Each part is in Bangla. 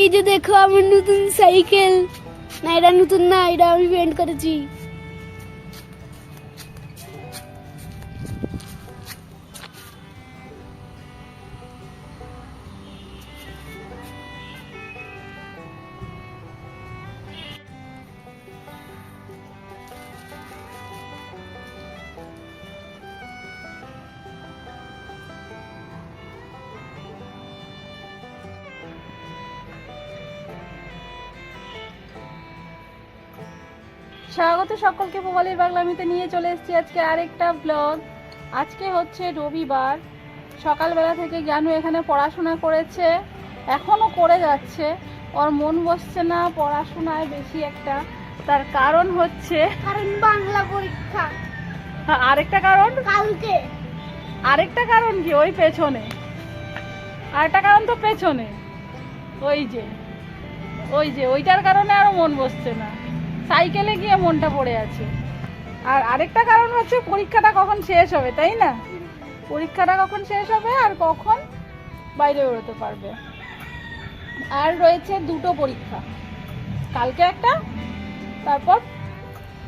এই যে দেখো আমার নতুন সাইকেল না এটা নতুন না এটা আমি পেন্ট করেছি। স্বাগত সকলকে মোবাইলের বাংলামিতে নিয়ে চলে এসেছি আজকে আরেকটা ব্লগ আজকে হচ্ছে রবিবার সকালবেলা থেকে জ্ঞানু এখানে পড়াশোনা করেছে এখনও করে যাচ্ছে। ওর মন বসছে না পড়াশোনায় বেশি একটা। তার কারণ হচ্ছে কারণ বাংলা পরীক্ষা। আরেকটা কারণ? কালকে। আরেকটা কারণ কি? ওই পেছনে। আরেকটা কারণ তো পেছনে। ওই যে ওই যে ওইটার কারণে আরও মন বসছে না। সাইকেলে গিয়ে মনটা পড়ে আছে। আর আরেকটা কারণ হচ্ছে পরীক্ষাটা কখন শেষ হবে, তাই না? পরীক্ষাটা কখন শেষ হবে আর কখন বাইরে বেরোতে পারবে। আর রয়েছে দুটো পরীক্ষা। কালকে একটা, তারপর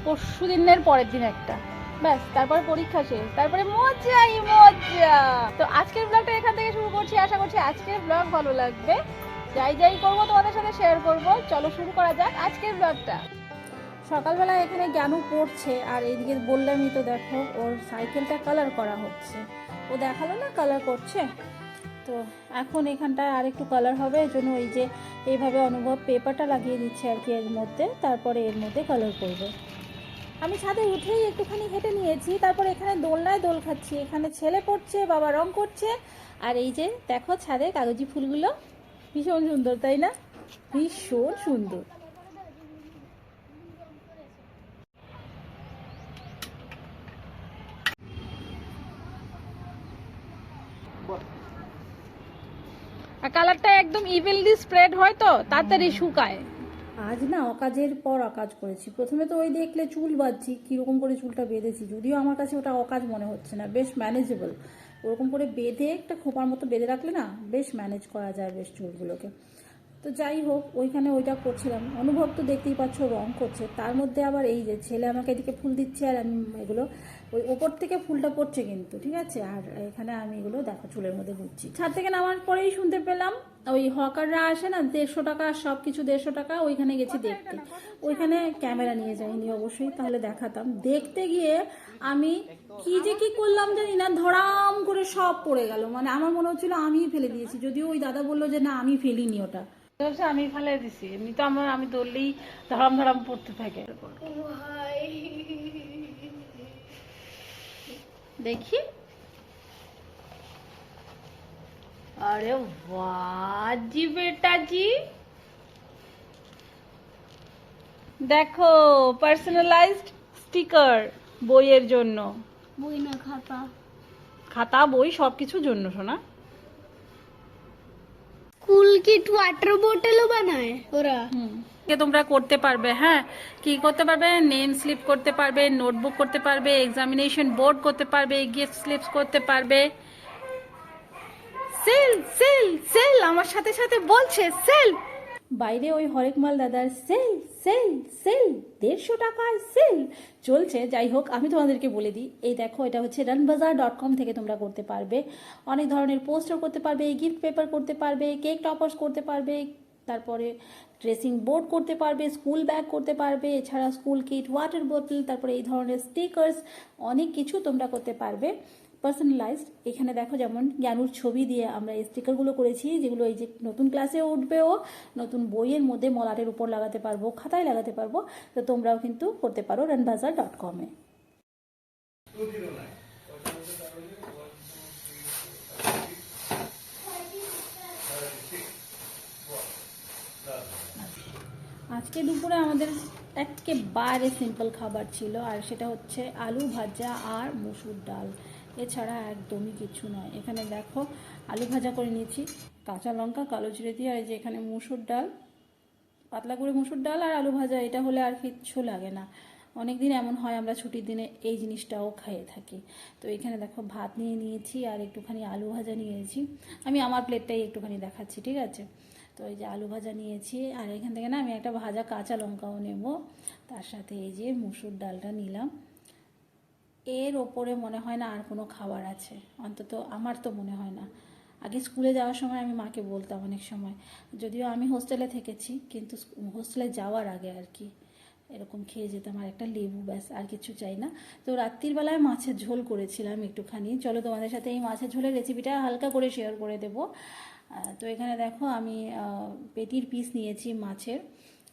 পরশু দিনের পরের দিন একটা। ব্যাস, তারপর পরীক্ষা শেষ। তারপরে মজাই, মজা! তো আজকের ব্লগটা এখান থেকে শুরু করছি। আশা করছি আজকের ব্লগ ভালো লাগবে। যাই যাই করব, তোমাদের সাথে শেয়ার করব। চলো শুরু করা যাক আজকের ব্লগটা সকালবেলা এখানে জ্ঞানু পড়ছে, আর এইদিকে বললামই তো দেখো, ওর সাইকেলটা কালার করা হচ্ছে। ও দেখাল না কালার করছে? তো এখন এখানটায় আর একটু কালার হবে, এই জন্য ওই যে এইভাবে অনুভব পেপারটা লাগিয়ে দিচ্ছে আর কি এর মধ্যে, তারপরে এর মধ্যে কালার করবে। আমি ছাদে উঠেই একটুখানি হেঁটে নিয়েছি, তারপর এখানে দোলনায় দোল খাচ্ছি। এখানে ছেলে পড়ছে, বাবা রং করছে, আর এই যে দেখো ছাদে কাগজি ফুলগুলো, ভীষণ সুন্দর, তাই না? ভীষণ সুন্দর। আর কালারটা একদম ইভেনলি স্প্রেড হয় তো তাড়াতাড়ি শুকায়। আজ না অকাজের পর অকাজ করেছি। প্রথমে তো ওই দেখলে চুল বাঁধছি কীরকম করে চুলটা বেঁধেছি। যদিও আমার কাছে ওটা অকাজ মনে হচ্ছে না বেশ ম্যানেজেবল ওরকম করে বেঁধে একটা খোপার মতো বেঁধে রাখলে না বেশ ম্যানেজ করা যায় বেশ চুলগুলোকে। তো যাই হোক ওইখানে ওইটা করছিলাম। অনুভব তো দেখতেই পাচ্ছ রং করছে। তার মধ্যে আবার এই যে ছেলে আমাকে এদিকে ফুল দিচ্ছে আর আমি এগুলো ওই ওপর থেকে ফুলটা পড়ছে কিন্তু ঠিক আছে? আর এখানে আমি এগুলো দেখো চুলের মধ্যে ঘুরছি। ছাদ থেকে নামার পরেই শুনতে পেলাম ওই হকাররা আসে না দেড়শো টাকা সব কিছু দেড়শো টাকা ওইখানে গেছি দেখতে। ওইখানে ক্যামেরা নিয়ে যাইনি অবশ্যই তাহলে দেখাতাম। দেখতে গিয়ে আমি কি যে কি করলাম জানি না ধরাম করে সব পড়ে গেল। মানে আমার মনে হচ্ছিল আমিই ফেলে দিয়েছি যদিও ওই দাদা বলল যে না আমি ফেলিনি ওটা। আমি ফেলে দিছি। এমনি তো আমার আমি দৌড়লেই ধরাম ধরাম পড়তে থাকে। দেখি। দেখো পার্সোনালাইজড স্টিকার বইয়ের জন্য। বই না খাতা। খাতা বই সবকিছুর জন্য শোনা কিট ওয়াটার বোতলও বানায় ওরা? কে তোমরা করতে পারবে হ্যাঁ। কি করতে পারবে? নেম স্লিপ করতে পারবে নোটবুক করতে পারবে এক্সামিনেশন বোর্ড করতে পারবে গিফট স্লিপ করতে পারবে। সেল সেল সেল আমার সাথে সাথে বলছে সেল বাইরে ওই হরেকমাল দাদার সেল সেল সেল, দেড়শো টাকায় সেল চলছে। যাই হোক, আমি তোমাদেরকে বলে দিই, এই দেখো, এটা হচ্ছে রানবাজার ডট কম থেকে তোমরা করতে পারবে। অনেক ধরনের পোস্টার করতে পারবে গিফট পেপার করতে পারবে কেক টপার্স করতে পারবে, তারপরে ড্রেসিং বোর্ড করতে পারবে স্কুল ব্যাগ করতে পারবে, এছাড়া স্কুল কিট ওয়াটার বোতল তারপরে এই ধরনের স্টিকার্স অনেক কিছু তোমরা করতে পারবে। পার্সোনালাইজড এখানে দেখো যেমন জ্ঞানুর ছবি দিয়ে আমরা এই স্টিকারগুলো করেছি, যেগুলো এই যে নতুন ক্লাসে উঠবে ও নতুন বইয়ের মধ্যে মলাটের উপর লাগাতে পারব, খাতায় লাগাতে পারব, তো তোমরাও কিন্তু করতে পারো রানবাজার ডট কমে আজকে দুপুরে আমাদের একেবারে সিম্পল খাবার ছিল, আর সেটা হচ্ছে আলু ভাজা আর মসুর ডাল। এছাড়া একদমই কিছু নয়। এখানে দেখো, আলু ভাজা করে নিয়েছি, কাঁচা লঙ্কা, কালো জিরে দিয়ে, আর এই যে এখানে মুসুর ডাল, পাতলা করে মুসুর ডাল আর আলু ভাজা, এটা হলে আর কিচ্ছু লাগে না। অনেক দিন এমন হয় আমরা ছুটির দিনে এই জিনিসটাও খাইয়ে থাকি। তো এখানে দেখো, ভাত নিয়ে নিয়েছি আর একটুখানি আলু ভাজা নিয়েছি। আমি আমার প্লেটটাই একটুখানি দেখাচ্ছি, ঠিক আছে? তো এই যে আলু ভাজা নিয়েছি, আর এখান থেকে না আমি একটা ভাজা কাঁচা লঙ্কাও নেব। তার সাথে এই যে মুসুর ডালটা নিলাম। এর ওপরে মনে হয় না আর কোনো খাবার আছে। অন্তত আমার তো মনে হয় না। আগে স্কুলে যাওয়ার সময় আমি মাকে বলতাম অনেক সময়, যদিও আমি হোস্টেলে থেকেছি, কিন্তু হোস্টেলে যাওয়ার আগে আর কি এরকম খেয়ে যেতাম। আর একটা লেবু ব্যাস, আর কিছু চাই না। তো রাত্রির বেলায় মাছের ঝোল করেছিলাম একটুখানি। চলো তোমাদের সাথে এই মাছের ঝোলের রেসিপিটা হালকা করে শেয়ার করে দেবো। তো এখানে দেখো আমি পেটির পিস নিয়েছি মাছের।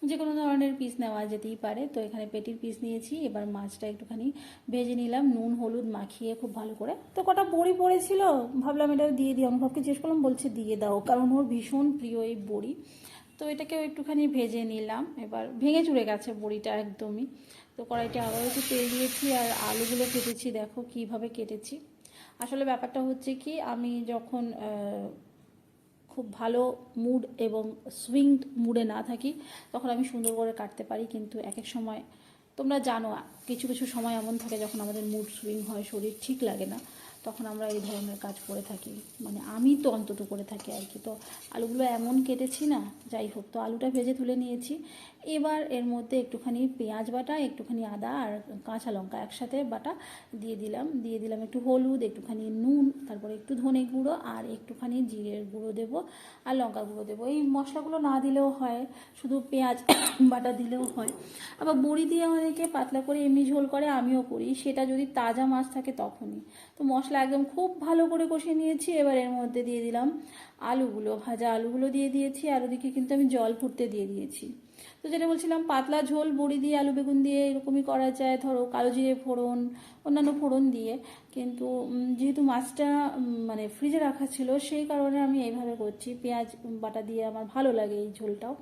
যে কোনো ধরনের পিস নেওয়া যেতেই পারে। তো এখানে পেটির পিস নিয়েছি। এবার মাছটা একটুখানি ভেজে নিলাম। নুন, হলুদ মাখিয়ে খুব ভালো করে। তো কটা বড়ি পড়েছিল? ভাবলাম এটা দিয়ে দিই। অনুভবকে জিজ্ঞেস করলাম, বলছে দিয়ে দাও। কারণ ওর ভীষণ প্রিয় এই বড়ি। তো এটাকেও একটুখানি ভেজে নিলাম। এবার ভেঙে চুড়ে গেছে বড়িটা একদমই। তো কড়াইটা আবার একটু তেল দিয়েছি আর আলুগুলো কেটেছি। দেখো কীভাবে কেটেছি। আসলে ব্যাপারটা হচ্ছে কি, আমি যখন খুব ভালো মুড এবং সুইংড মুডে না থাকি, তখন আমি সুন্দর করে কাটতে পারি। কিন্তু এক এক সময়, তোমরা জানো, কিছু কিছু সময় এমন থাকে যখন আমাদের মুড সুইং হয়, শরীর ঠিক লাগে না। তখন আমরা এই ধরনের কাজ করে থাকি। মানে আমি তো অন্তত করে থাকি আর কি। তো আলুগুলো এমন কেটেছি না, যাই হোক, তো আলুটা ভেজে তুলে নিয়েছি। এবার এর মধ্যে একটুখানি পেঁয়াজ বাটা, একটুখানি আদা আর কাঁচা লঙ্কা একসাথে বাটা দিয়ে দিলাম। দিয়ে দিলাম একটু হলুদ, একটুখানি নুন, তারপরে একটু ধনে গুঁড়ো আর একটুখানি জিরের গুঁড়ো দেবো আর লঙ্কা গুঁড়ো দেবো। এই মশলাগুলো না দিলেও হয়, শুধু পেঁয়াজ বাটা দিলেও হয়। আবার বড়ি দিয়ে অনেকে পাতলা করে এমনি ঝোল করে, আমিও করি। সেটা যদি তাজা মাছ থাকে তখনই। তো মশলা একদম খুব ভালো করে কষিয়ে নিয়েছি। এবার এর মধ্যে দিয়ে দিলাম আলুগুলো, ভাজা আলুগুলো দিয়ে দিয়েছি আর ওদিকে কিন্তু আমি জল ফুটতে দিয়ে দিয়েছি। তো যেটা বলছিলাম, পাতলা ঝোল, বড়ি দিয়ে, আলু বেগুন দিয়ে এরকমই করা যায়। ধরো কালো জিরে ফোড়ন, অন্যান্য ফোড়ন দিয়ে। কিন্তু যেহেতু মাছটা মানে ফ্রিজে রাখা ছিল, সেই কারণে আমি এইভাবে করছি। পেঁয়াজ বাটা দিয়ে আমার ভালো লাগে এই ঝোলটাও।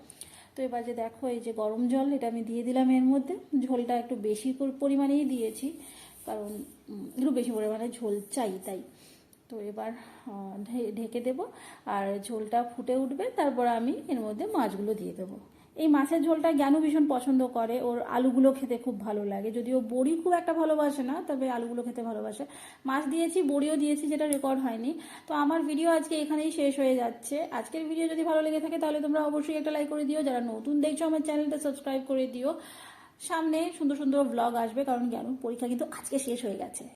তো এবার যে দেখো, এই যে গরম জল, এটা আমি দিয়ে দিলাম এর মধ্যে। ঝোলটা একটু বেশি পরিমাণেই দিয়েছি। কারণ একটু বেশি পরিমাণে ঝোল চাই তাই। তো এবার ঢেকে দেব। আর ঝোলটা ফুটে উঠবে, তারপর আমি এর মধ্যে মাছগুলো দিয়ে দেবো। এই মাছের ঝোলটা জ্ঞানু ভীষণ পছন্দ করে, ওর আলুগুলো খেতে খুব ভালো লাগে। যদিও বড়ি খুব একটা ভালোবাসে না, তবে আলুগুলো খেতে ভালোবাসে। মাছ দিয়েছি, বড়িও দিয়েছি, যেটা রেকর্ড হয়নি। তো আমার ভিডিও আজকে এখানেই শেষ হয়ে যাচ্ছে। আজকের ভিডিও যদি ভালো লেগে থাকে, তাহলে তোমরা অবশ্যই একটা লাইক করে দিও। যারা নতুন দেখছ আমার চ্যানেলটা সাবস্ক্রাইব করে দিও। সামনে সুন্দর সুন্দর ব্লগ আসবে কারণ জ্ঞান পরীক্ষা কিন্তু আজকে শেষ হয়ে গেছে।